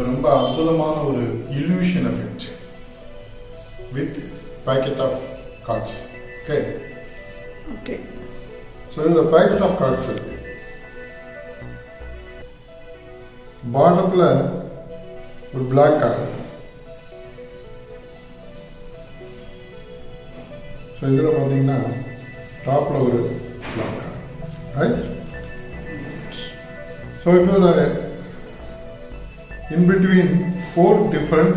ரொம்ப அற்புதமான ஒரு illusion effect with packet of cards okay okay so இதில் பேக்கெட் ஆஃப் கார்ட்ஸ் இருக்கு பாட்டத்தில் ஒரு பிளாக் கார்டு ஸோ இதில் பார்த்தீங்கன்னா டாப்பில் ஒரு பிளாக் கார்டு ரைட் ஸோ இப்போ in between four different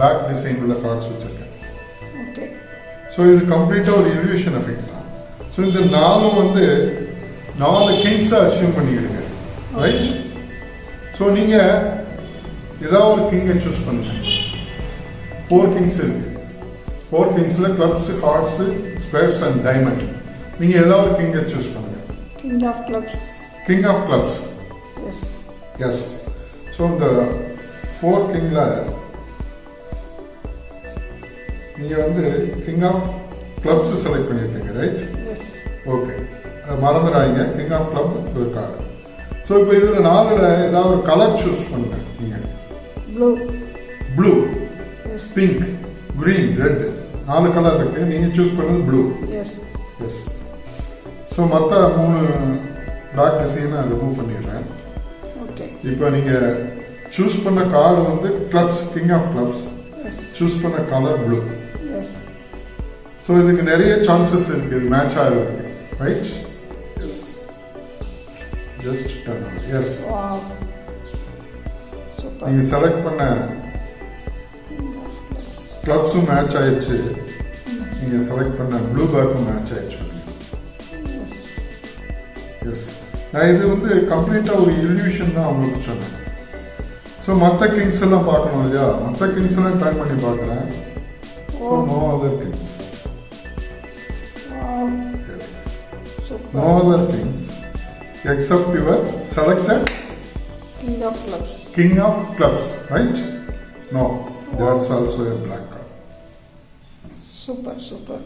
back design உள்ள கார்ட்ஸ் வச்சுருக்கேன். ஓகே ஸோ இது கம்ப்ளீட்டாக ஒரு இல்யூஷன் எஃபெக்ட் தான். ஸோ இந்த நாலும் வந்து நாலு கிங்ஸை அசியூம் பண்ணிக்கிடுங்க. ரைட் ஸோ நீங்கள் ஏதாவது ஒரு கிங்கை சூஸ் பண்ணுங்க. ஃபோர் கிங்ஸ் இருக்கு. Four கிங்ஸில் clubs hearts spades and diamond நீங்கள் ஏதாவது ஒரு கிங்கை சூஸ் பண்ணுங்க. King of clubs king of clubs yes yes so இந்த ஃபோர் கிங்கில் நீங்கள் வந்து கிங் ஆஃப் கிளப்ஸ் செலக்ட் பண்ணியிருக்கீங்க ரைட் ஓகே மறந்துடாதீங்க. கிங் ஆஃப் கிளப் ஒரு கார்டு ஸோ இப்போ இதில் நாலில் ஏதாவது ஒரு கலர் சூஸ் பண்ணுங்க நீங்கள் blue blue pink green. Red நாலு கலர் இருக்கு. நீங்கள் சூஸ் பண்ணது ப்ளூ எஸ் எஸ் ஸோ மற்ற மூணு பேக் டிசைனை ரிமூவ் பண்ணிடுறேன். ஓகே இப்போ நீங்கள் சூஸ் பண்ண கார்டு வந்து clubs king of clubs yes choose பண்ண கலர் ப்ளூ எஸ் ஸோ இதுக்கு நிறைய சான்சஸ் இருக்கு. இது மேட்ச் ஆகிறதுக்கு. Right yes just yes wow super நீங்கள் செலக்ட் பண்ண கிளப்ஸும் மேட்ச் ஆயிடுச்சு. நீங்கள் செலக்ட் பண்ண ப்ளூ பேக்கும் மேட்ச் ஆயிடுச்சு. எஸ் எஸ் நான் இது வந்து கம்ப்ளீட்டாக ஒரு இல்யூஷன் தான் உங்களுக்கு சொன்னேன். ஸோ மற்ற கிங்ஸ் எல்லாம் பார்க்கணும் இல்லையா மற்ற கிங்ஸ் எல்லாம் ட்ரை பண்ணி பார்க்குறேன் so no other kings wow yes super no other things except your selected king of clubs king of clubs, right? No, that's also a black card. Super super